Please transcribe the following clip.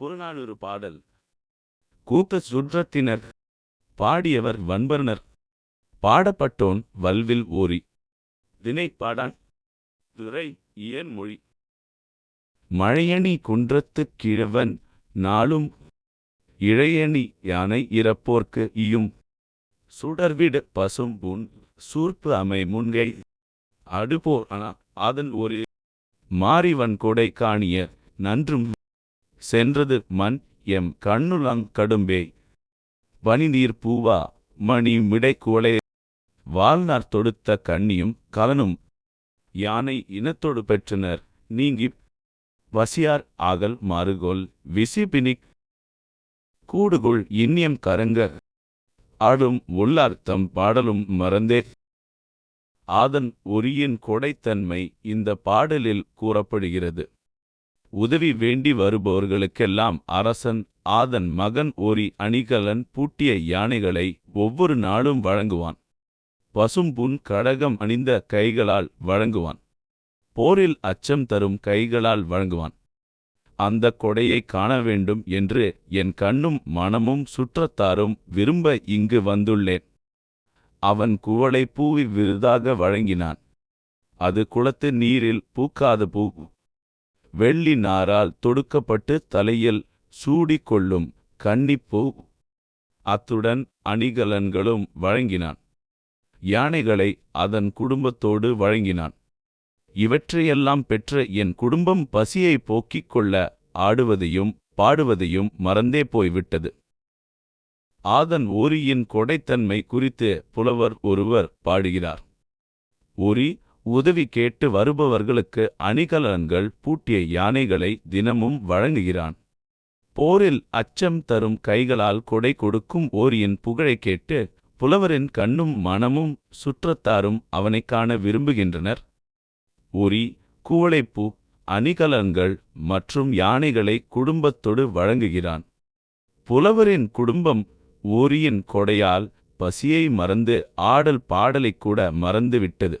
புறநானூறு பாடல். கூத்த சுற்றத்தினர். பாடியவர் வன்பர்ணர். பாடப்பட்டோன் வல்வில் ஓரி. தினை பாடான் துறை இயன் மொழி மழையணி குன்றத்துக் கிழவன் நாளும். இழையணி யானை இறப்போர்க்கு இயும். சுடர்விடு பசும்புன் சூர்ப்பு அமை முன்கை. அடுபோர் அனா அதன் ஒரு மாறிவன் கொடை காணிய நன்றும் சென்றது மண் எம் கண்ணுலங் கடும்பே. பனிநீர் பூவா மணி மிடை குவளே. வாழ்நார் தொடுத்த கண்ணியும் கலனும் யானை இனத்தொடு பெற்றனர். நீங்கிப் வசியார் ஆகல் மாறுகோல் விசிபினிக் கூடுகுள் இன்னியம் கரங்க. ஆடும் உள்ளார்த்தம் பாடலும் மறந்தே. ஆதன் ஒரியின் கொடைத்தன்மை இந்த பாடலில் கூறப்படுகிறது. உதவி வேண்டி வருபவர்களுக்கெல்லாம் அரசன் ஆதன் மகன் ஓரி அணிகலன் பூட்டிய யானைகளை ஒவ்வொரு நாளும் வழங்குவான். பசும்புன் கடகம் அணிந்த கைகளால் வழங்குவான். போரில் அச்சம் தரும் கைகளால் வழங்குவான். அந்த கொடையை காண வேண்டும் என்று என் கண்ணும் மனமும் சுற்றத்தாரும் விரும்ப இங்கு வந்துள்ளேன். அவன் குவளை பூவி விருதாக வழங்கினான். அது குளத்து நீரில் பூக்காத பூ வெள்ளி நாரால் தொடுக்கப்பட்டு தலையில் சூடிக்கொள்ளும் கன்னிப்பூ அத்துடன் அணிகலன்களும் வழங்கினான். யானைகளை அதன் குடும்பத்தோடு வழங்கினான். இவற்றையெல்லாம் பெற்ற என் குடும்பம் பசியை போக்கிக் கொள்ள ஆடுவதையும் பாடுவதையும் மறந்தே போய்விட்டது. ஆதன் ஓரியின் கொடைத்தன்மை குறித்து புலவர் ஒருவர் பாடுகிறார். ஓரி உதவி கேட்டு வருபவர்களுக்கு அணிகலன்கள் பூட்டிய யானைகளை தினமும் வழங்குகிறான். போரில் அச்சம் தரும் கைகளால் கொடை கொடுக்கும் ஓரியின் புகழைக் கேட்டு புலவரின் கண்ணும் மனமும் சுற்றத்தாரும் அவனைக் காண விரும்புகின்றனர். உரி கூவளைப்பூ அணிகலன்கள் மற்றும் யானைகளை குடும்பத்தொடு வழங்குகிறான். புலவரின் குடும்பம் ஓரியின் கொடையால் பசியை மறந்து ஆடல் பாடலை கூட மறந்துவிட்டது.